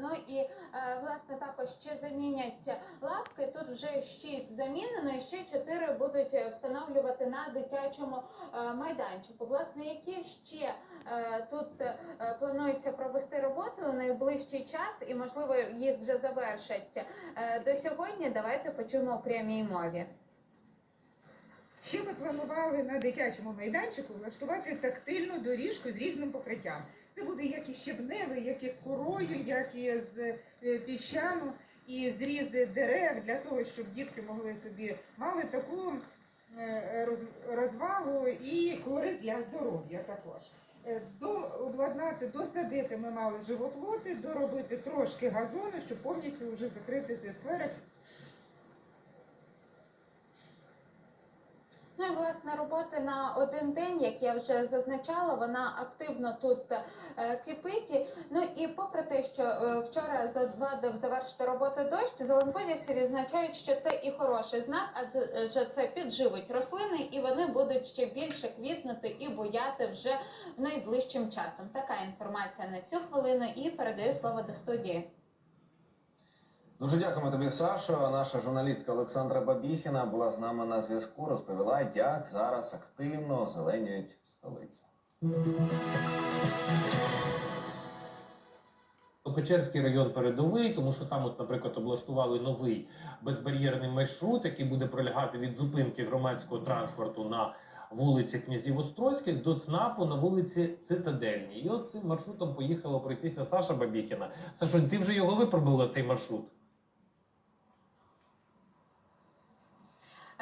Ну і е, власне також ще замінять лавки. Тут вже 6 замінено, і ще 4 будуть е, встановлювати на дитячому е, майданчику. Власне, які ще тут планується провести роботи у найближчий час, і можливо їх вже завершать до сьогодні. Давайте почуємо у прямій мові. Ще ми планували на дитячому майданчику влаштувати тактильну доріжку з різним покриттям. Це буде як і щебневий, як і з корою, як і з е, піщану, і зрізи дерев для того, щоб дітки могли собі мали таку е, розвагу і користь для здоров'я також. Е, До обладнати, досадити ми мали живоплоти, доробити трошки газону, щоб повністю вже закрити цей скверик Ну і власне роботи на один день, як я вже зазначала, вона активно тут е, кипить. Ну і попри те, що е, вчора завадив завершити роботи дощ, зеленподівці відзначають, що це і хороший знак, адже це підживить рослини, і вони будуть ще більше квітнути і буяти вже найближчим часом. Така інформація на цю хвилину. І передаю слово до студії. Дуже дякуємо тобі, Сашо. Наша журналістка Олександра Бабіхіна була з нами на зв'язку. Розповіла, як зараз активно зеленюють столицю. Печерський район передовий, тому що там, от, наприклад, облаштували новий безбар'єрний маршрут, який буде пролягати від зупинки громадського транспорту на вулиці князів Острозьких до ЦНАПу на вулиці Цитадельній. І от цим маршрутом поїхала пройтися Саша Бабіхіна. Сашонь, ти вже його випробувала цей маршрут?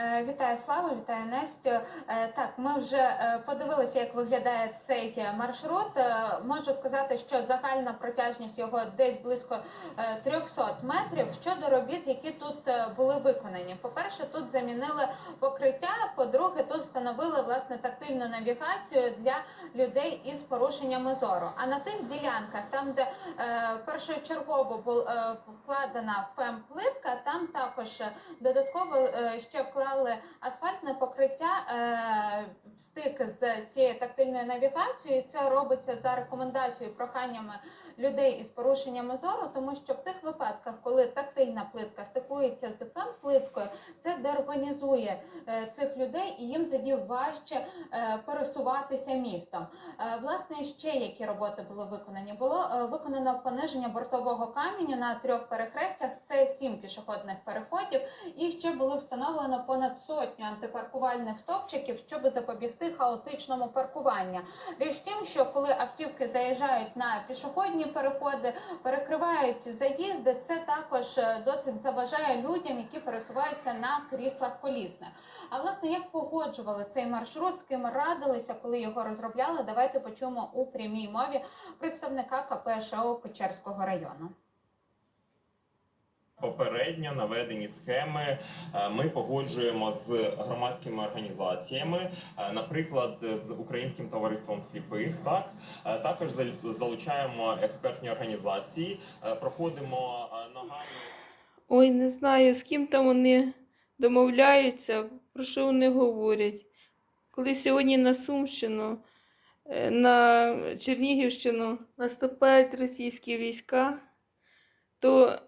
Вітаю Славу, вітаю Настю. Е, Так, ми вже е, подивилися, як виглядає цей е, маршрут. Е, Можу сказати, що загальна протяжність його десь близько е, 300 метрів. Щодо робіт, які тут е, були виконані. По-перше, тут замінили покриття. По-друге, тут встановили власне тактильну навігацію для людей із порушеннями зору. А на тих ділянках, там де е, першочергово була вкладена фем-плитка, там також е, Додатково е, ще вклали асфальтне покриття е, в стик з цією тактильною навігацією. І Це робиться за рекомендацією, проханнями людей із порушеннями зору, тому що в тих випадках, коли тактильна плитка стикується з фем-плиткою, це деорганізує е, цих людей, і їм тоді важче е, пересуватися містом. Власне, ще які роботи були виконані? Було виконано пониження бортового каменю на трьох перехрестях. Це сім пішохідних переходів. І ще було встановлено понад сотню антипаркувальних стовпчиків, щоб запобігти хаотичному паркуванню. Річ в тім, що коли автівки заїжджають на пішохідні переходи, перекривають заїзди, це також е, досить заважає людям, які пересуваються на кріслах колісних. А власне, як погоджували цей маршрут, з ким радилися, коли його розробляли, давайте почуємо у прямій мові представника КП ШО Печерського району. Попередньо наведені схеми е, ми погоджуємо з громадськими організаціями, е, наприклад, з Українським товариством сліпих. Так Е, також зал- залучаємо експертні організації, проходимо нагальні Ой, не знаю, з ким там вони домовляються, про що вони говорять. Коли сьогодні на Сумщину, на Чернігівщину наступають російські війська, то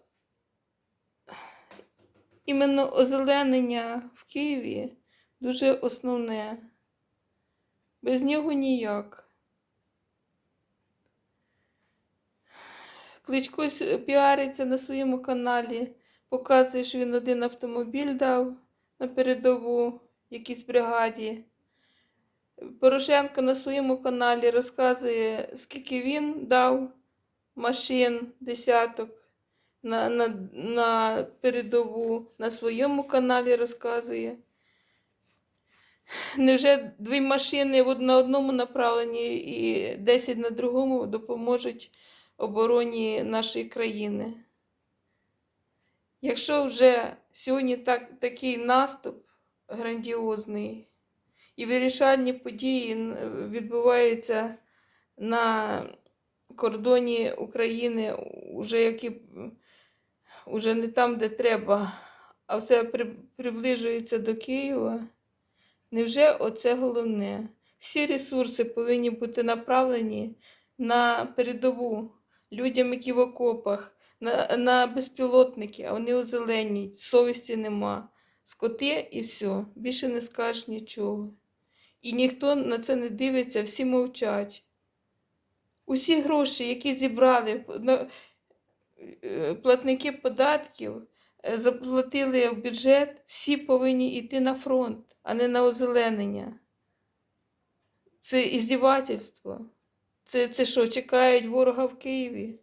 іменно озеленення в Києві дуже основне. Без нього ніяк. Кличко піариться на своєму каналі, показує, що він один автомобіль дав на передову якійсь бригаді. Порошенко на своєму каналі розказує, скільки він дав машин, десяток на, на, на передову, на своєму каналі розказує. Невже дві машини на одному направленні і 10 на другому допоможуть обороні нашої країни? Якщо вже сьогодні так, такий наступ грандіозний і вирішальні події відбуваються на кордоні України, уже які уже не там, де треба, а все при, приближується до Києва. Невже оце головне? Всі ресурси повинні бути направлені на передову людям, які в окопах, на, на безпілотники, а вони озеленюють, совісті нема. Скоти і все, більше не скажеш нічого. І ніхто на це не дивиться, всі мовчать. Усі гроші, які зібрали платники податків, е, заплатили в бюджет, всі повинні йти на фронт, а не на озеленення. Це іздівательство. Це, це що, чекають ворога в Києві?